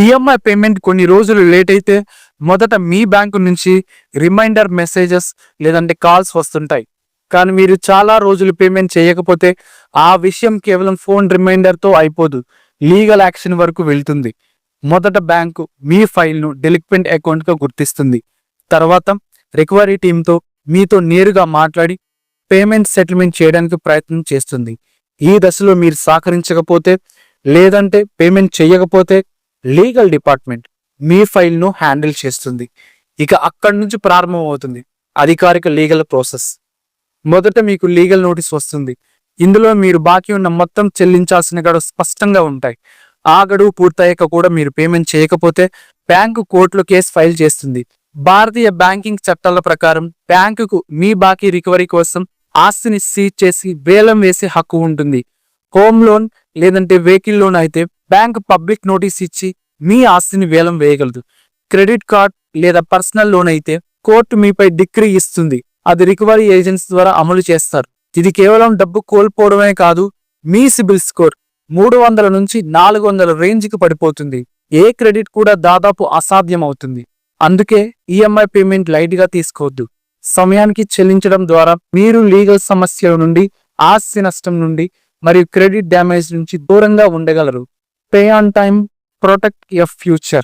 EMI payment కొన్ని రోజులు late అయితే మొదట మీ బ్యాంకు నుంచి రిమైండర్ మెసేజెస్ లేదంటే కాల్స్ వస్తుంటాయి. కానీ మీరు చాలా రోజులు పేమెంట్ చేయకపోతే ఆ విషయం కేవలం ఫోన్ రిమైండర్తో అయిపోదు. లీగల్ యాక్షన్ వరకు వెళ్తుంది. మొదట బ్యాంకు మీ ఫైల్ను డెలిక్వెంట్ అకౌంట్గా గుర్తిస్తుంది. తర్వాత రికవరీ టీంతో మీతో నేరుగా మాట్లాడి పేమెంట్ సెటిల్మెంట్ చేయడానికి ప్రయత్నం చేస్తుంది. ఈ దశలో మీరు సహకరించకపోతే లేదంటే పేమెంట్ చేయకపోతే లీగల్ డిపార్ట్మెంట్ మీ ఫైల్ను హ్యాండిల్ చేస్తుంది. ఇక అక్కడి నుంచి ప్రారంభమవుతుంది. అధికారిక లీగల్ ప్రాసెస్. మొదట మీకు లీగల్ నోటీస్ వస్తుంది. ఇందులో మీరు బాకీ ఉన్న మొత్తం చెల్లించాల్సిన గడువు స్పష్టంగా ఉంటాయి. ఆ గడువు పూర్తయ్యాక కూడా మీరు పేమెంట్ చేయకపోతే బ్యాంకు కోర్టులో కేసు ఫైల్ చేస్తుంది. భారతీయ బ్యాంకింగ్ చట్టాల ప్రకారం బ్యాంకుకు మీ బాకీ రికవరీ కోసం ఆస్తిని సీజ్ చేసి వేలం వేసే హక్కు ఉంటుంది. హోమ్ లోన్ లేదంటే వెహికల్ లోన్ అయితే బ్యాంక్ పబ్లిక్ నోటీస్ ఇచ్చి మీ ఆస్తిని వేలం వేయగలదు. క్రెడిట్ కార్డ్ లేదా పర్సనల్ లోన్ అయితే కోర్టు మీపై డిగ్రీ ఇస్తుంది. అది రికవరీ ఏజెన్సీ ద్వారా అమలు చేస్తారు. ఇది కేవలం డబ్బు కోల్పోవడమే కాదు మీ సిబిల్ స్కోర్ మూడు వందల నుంచి నాలుగు వందల రేంజ్కి పడిపోతుంది. ఏ క్రెడిట్ కూడా దాదాపు అసాధ్యం అవుతుంది అందుకే ఈఎంఐ పేమెంట్ లైట్గా తీసుకోవద్దు. సమయానికి చెల్లించడం ద్వారా మీరు లీగల్ సమస్యల నుండి ఆస్తి నష్టం నుండి మరియు క్రెడిట్ డ్యామేజ్ నుంచి దూరంగా ఉండగలరు. Pay on time, protect your future.